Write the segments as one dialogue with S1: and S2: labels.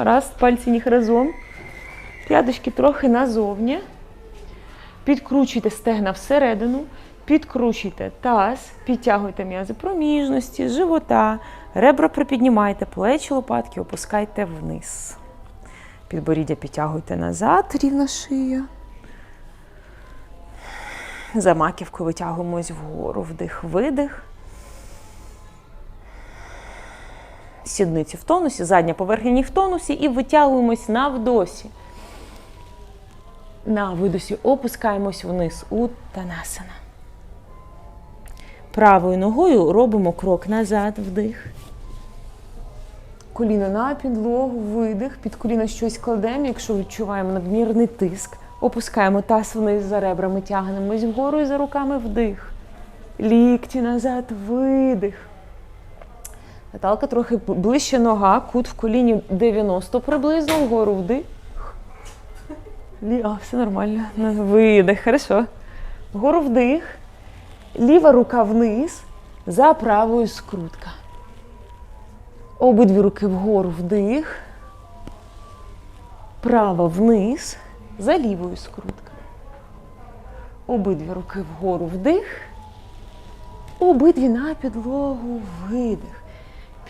S1: Гаразд, пальці ніг разом. П'яточки трохи назовні. Підкручуйте стегна всередину, підкручуйте таз, підтягуйте м'язи проміжності, живота, ребра припіднімайте, плечі, лопатки опускайте вниз. Підборіддя підтягуйте назад, рівна шия. За маківку витягуємось вгору, вдих, видих. Сідниці в тонусі, задня поверхня в тонусі і витягуємось на вдосі. На видосі опускаємось вниз у танасана. Правою ногою робимо крок назад, вдих. Коліно на підлогу, видих. Під коліно щось кладемо, якщо відчуваємо надмірний тиск. Опускаємо таз вниз за ребрами, тягнемось вгору і за руками вдих. Лікті назад, видих. Наталка трохи ближче нога, кут в коліні 90 приблизно, вгору вдих. Лі... А, все нормально. Видих, хорошо. Вгору вдих. Ліва рука вниз, за правою скрутка. Обидві руки вгору вдих. Права вниз, за лівою скрутка. Обидві руки вгору вдих. Обидві на підлогу видих.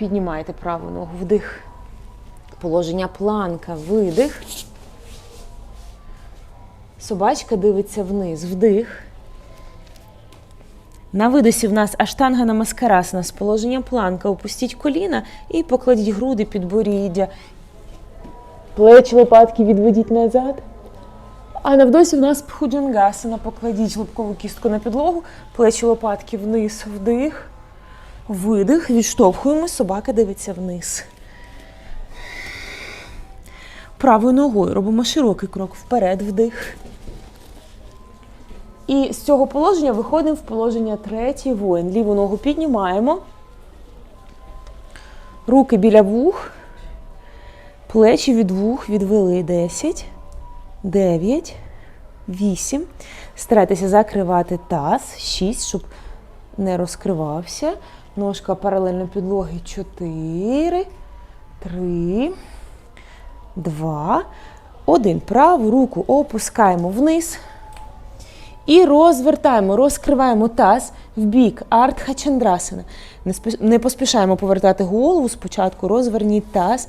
S1: Піднімайте праву ногу вдих. Положення планка, видих. Собачка дивиться вниз, вдих. На видосі в нас аштанга на маскарасана з положення планка. Опустіть коліна і покладіть груди під боріддя. Плечі лопатки відведіть назад. А на вдосі в нас пхуджангасана. Покладіть лобкову кістку на підлогу, плечі лопатки вниз, вдих, видих, відштовхуємо, собака дивиться вниз. Правою ногою робимо широкий крок вперед, вдих. І з цього положення виходимо в положення третій воїн. Ліву ногу піднімаємо. Руки біля вух. Плечі від вух відвели 10, 9, 8. Старайтеся закривати таз. 6, щоб не розкривався. Ножка паралельно підлоги 4, 3, 2, 1. Праву руку опускаємо вниз. І розвертаємо, розкриваємо таз в бік Артха Чандрасана. Не, не поспішаємо повертати голову. Спочатку розверніть таз.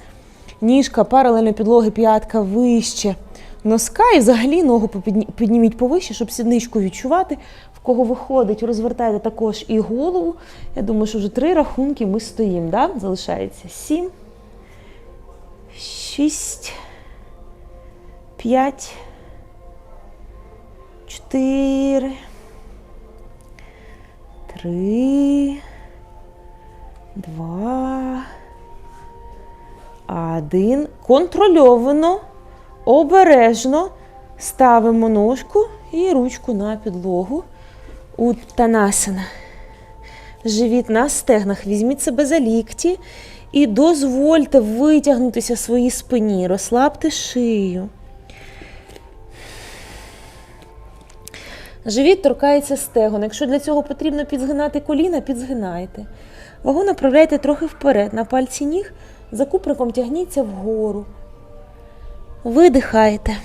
S1: Ніжка паралельно підлоги, п'ятка вище носка. І взагалі ногу підніміть повище, щоб сідничку відчувати. В кого виходить, розвертайте також і голову. Я думаю, що вже три рахунки ми стоїмо. Да? Залишається сім, шість, п'ять. Чотири. Три. Два. Один. Контрольовано, обережно ставимо ножку і ручку на підлогу. Уттанасана. Живіт на стегнах. Візьміть себе за лікті і дозвольте витягнутися своїй спині. Розслабте шию. Живіт торкається стегон. Якщо для цього потрібно підзгинати коліна, підзгинайте. Вагу направляйте трохи вперед. На пальці ніг за куприком тягніться вгору. Видихайте.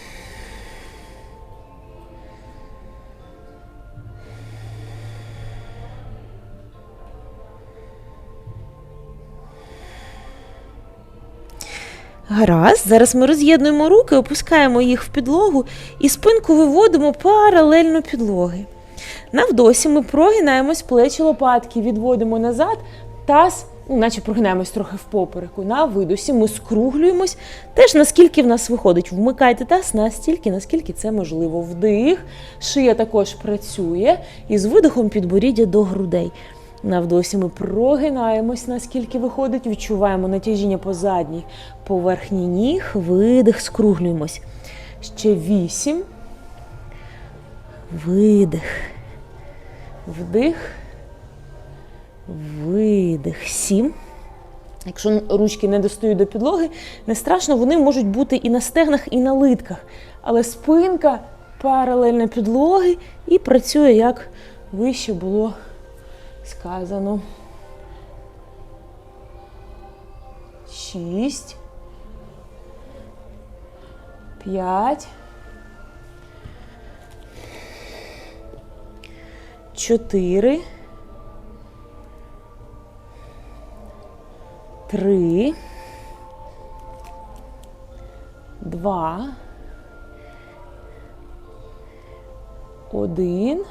S1: Гаразд, зараз ми роз'єднуємо руки, опускаємо їх в підлогу і спинку виводимо паралельно підлоги. На вдосі ми прогинаємось плечі лопатки, відводимо назад, таз, наче прогинаємось трохи в попереку. На видосі ми скруглюємось теж наскільки в нас виходить. Вмикайте таз настільки, наскільки це можливо. Вдих, шия також працює, і з видихом підборіддя до грудей. На вдосі ми прогинаємось, наскільки виходить, відчуваємо натяжіння по задній поверхні ніг, видих, скруглюємось. Ще вісім. Видих. Вдих. Видих. Сім. Якщо ручки не достають до підлоги, не страшно, вони можуть бути і на стегнах, і на литках. Але спинка паралельно підлоги і працює, як вище було сказано. Шість. П'ять. Чотири. Три. Два. Один.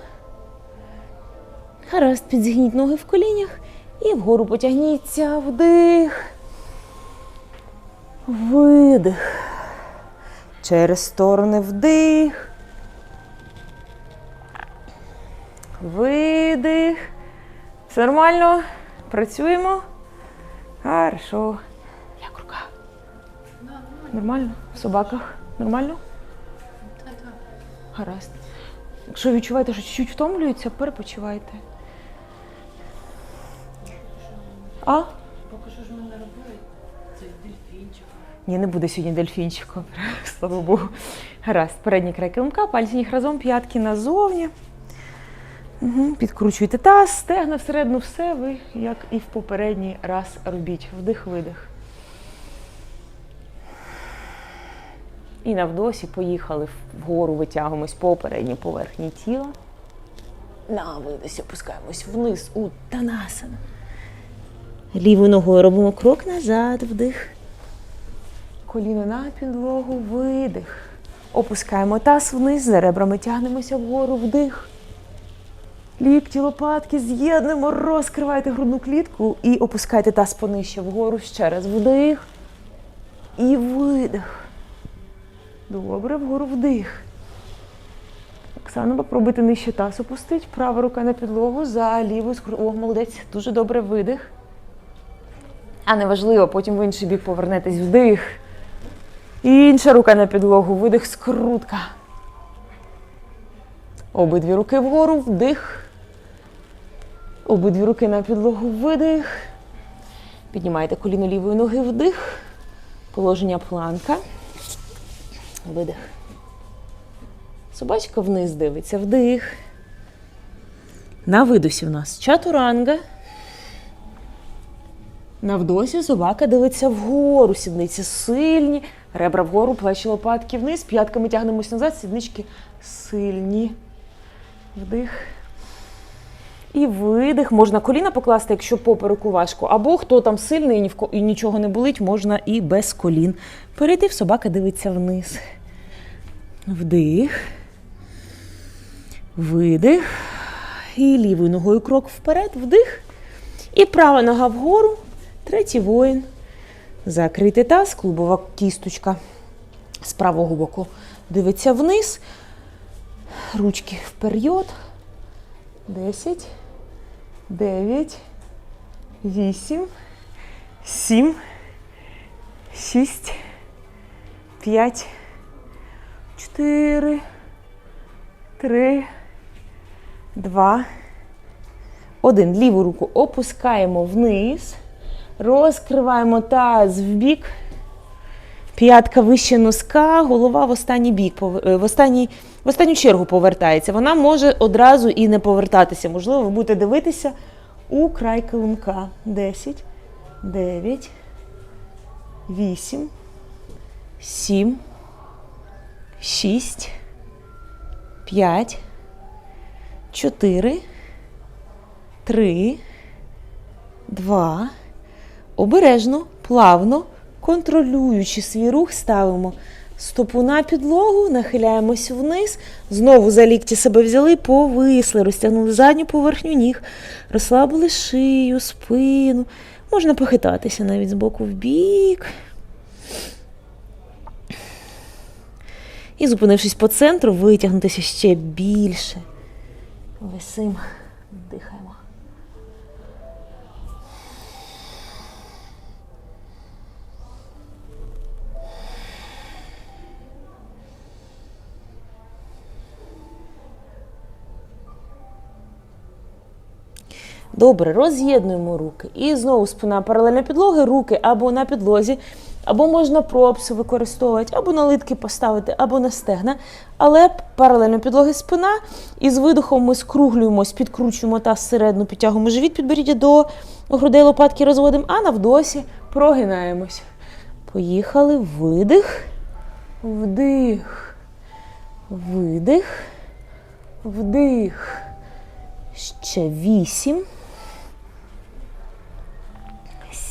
S1: Гаразд, підзігніть ноги в колінях і вгору потягніться. Вдих. Видих. Через сторони вдих. Видих. Все нормально. Працюємо. Хорошо. Як рука? Нормально? В собаках? Нормально? Гаразд. Якщо відчуваєте, що чуть-чуть втомлюється, перепочивайте. А?
S2: Поки що ж ми не робили цей дельфінчик.
S1: Ні, не буде сьогодні дельфінчиком. Слава Богу. Гаразд. Передній край килимка, пальці ніг разом, п'ятки назовні. Угу. Підкручуйте таз, стегна всередину, все ви, як і в попередній раз робіть. Вдих-видих. І на вдосі поїхали вгору, витягуємось по передній поверхні тіла. На видосі опускаємось вниз у танасану. Лівою ногою робимо крок назад, вдих. Коліно на підлогу, видих. Опускаємо таз вниз, за ребрами тягнемося вгору, вдих. Лікті, лопатки з'єднуємо, розкривайте грудну клітку і опускайте таз понижче вгору ще раз. Вдих. І видих. Добре, вгору вдих. Оксана, попробуйте нижче таз опустить. Права рука на підлогу, за ліву скру- О, молодець. Дуже добре видих. А неважливо, потім в інший бік повернетесь вдих. Інша рука на підлогу, видих, скрутка. Обидві руки вгору, вдих. Обидві руки на підлогу, видих. Піднімайте коліно лівої ноги, вдих. Положення планка. Видих. Собачка вниз дивиться, вдих. На видосі в нас чатуранга. На вдосі собака дивиться вгору, сідниці сильні, ребра вгору, плечі лопатки вниз, п'ятками тягнемось назад, сіднички сильні. Вдих. І видих. Можна коліна покласти, якщо попереку важко. Або хто там сильний і, ні і нічого не болить, можна і без колін. Перейти, собака дивиться вниз. Вдих. Видих. І лівою ногою крок вперед, вдих. І права нога вгору. Третій воїн. Закритий таз, клубова кісточка з правого боку дивиться вниз. Ручки вперед. Десять. Дев'ять. Вісім. Сім. Шість. П'ять. Чотири. Три. Два. Один. Ліву руку опускаємо вниз. Розкриваємо таз в бік. П'ятка вище носка, голова в останній бік, е, в, останній, в останню чергу повертається. Вона може одразу і не повертатися. Можливо, ви будете дивитися у край килимка. 10, 9, 8, 7, 6, 5, 4, 3, 2, Обережно, плавно, контролюючи свій рух, ставимо стопу на підлогу, нахиляємось вниз, знову за лікті себе взяли, повисли, розтягнули задню поверхню ніг, розслабили шию, спину. Можна похитатися навіть з боку в бік. І зупинившись по центру, витягнутися ще більше. Висим, дихаємо. Добре, роз'єднуємо руки. І знову спина паралельно підлоги, руки або на підлозі, або можна пропси використовувати, або на литки поставити, або на стегна. Але паралельно підлоги спина. І з видохом ми скруглюємось, підкручуємо таз всередину, підтягуємо живіт, підборіддя до грудей лопатки розводимо, а на вдосі прогинаємось. Поїхали, видих, вдих, видих, вдих. Ще вісім.